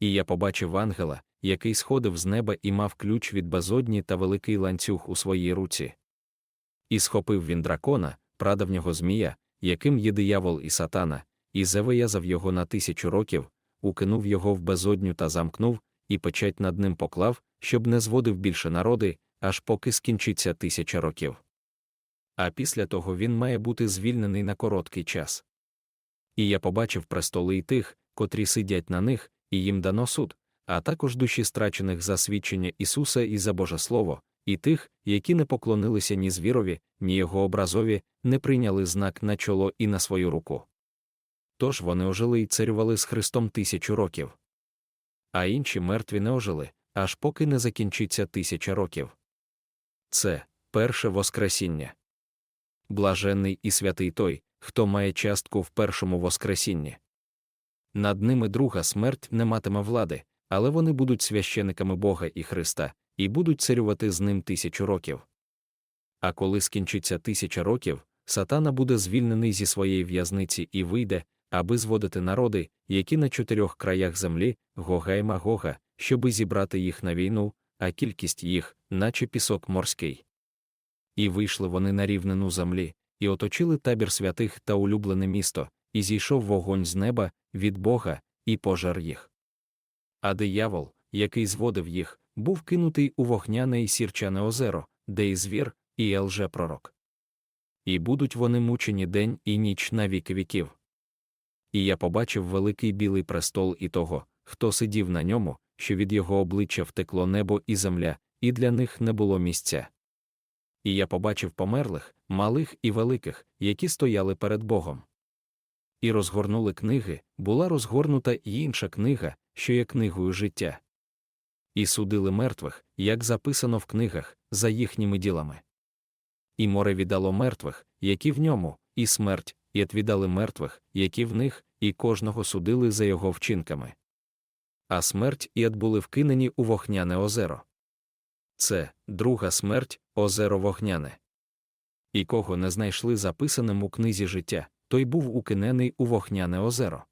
І я побачив ангела, який сходив з неба і мав ключ від безодні та великий ланцюг у своїй руці. І схопив він дракона, прадавнього змія, яким є диявол і сатана, і завиязав його на тисячу років, укинув його в безодню та замкнув, і печать над ним поклав, щоб не зводив більше народи, аж поки скінчиться тисяча років. А після того він має бути звільнений на короткий час. І я побачив престоли й тих, котрі сидять на них, і їм дано суд, а також душі страчених за свідчення Ісуса і за Боже Слово, і тих, які не поклонилися ні звірові, ні його образові, не прийняли знак на чоло і на свою руку. Тож вони ожили й царювали з Христом тисячу років. А інші мертві не ожили, аж поки не закінчиться тисяча років. Це перше Воскресіння. Блаженний і святий той, хто має частку в першому Воскресінні. Над ними друга смерть не матиме влади, але вони будуть священиками Бога і Христа, і будуть царювати з ним тисячу років. А коли скінчиться тисяча років, сатана буде звільнений зі своєї в'язниці і вийде, аби зводити народи, які на чотирьох краях землі, Гога і Магога, щоби зібрати їх на війну, а кількість їх, наче пісок морський. І вийшли вони на рівнину землі, і оточили табір святих та улюблене місто, і зійшов вогонь з неба від Бога, і пожар їх. А диявол, який зводив їх, був кинутий у вогняне і сірчане озеро, де і звір, і елже пророк. І будуть вони мучені день і ніч на віки віків. І я побачив великий білий престол і того, хто сидів на ньому, що від його обличчя втекло небо і земля, і для них не було місця. І я побачив померлих, малих і великих, які стояли перед Богом. І розгорнули книги, була розгорнута й інша книга, що є книгою життя. І судили мертвих, як записано в книгах, за їхніми ділами. І море віддало мертвих, які в ньому, і смерть, і віддали мертвих, які в них, і кожного судили за його вчинками. А смерть і були вкинені у вогняне озеро. Це друга смерть, озеро вогняне. І кого не знайшли записаним у книзі життя, той був укинений у вогняне озеро.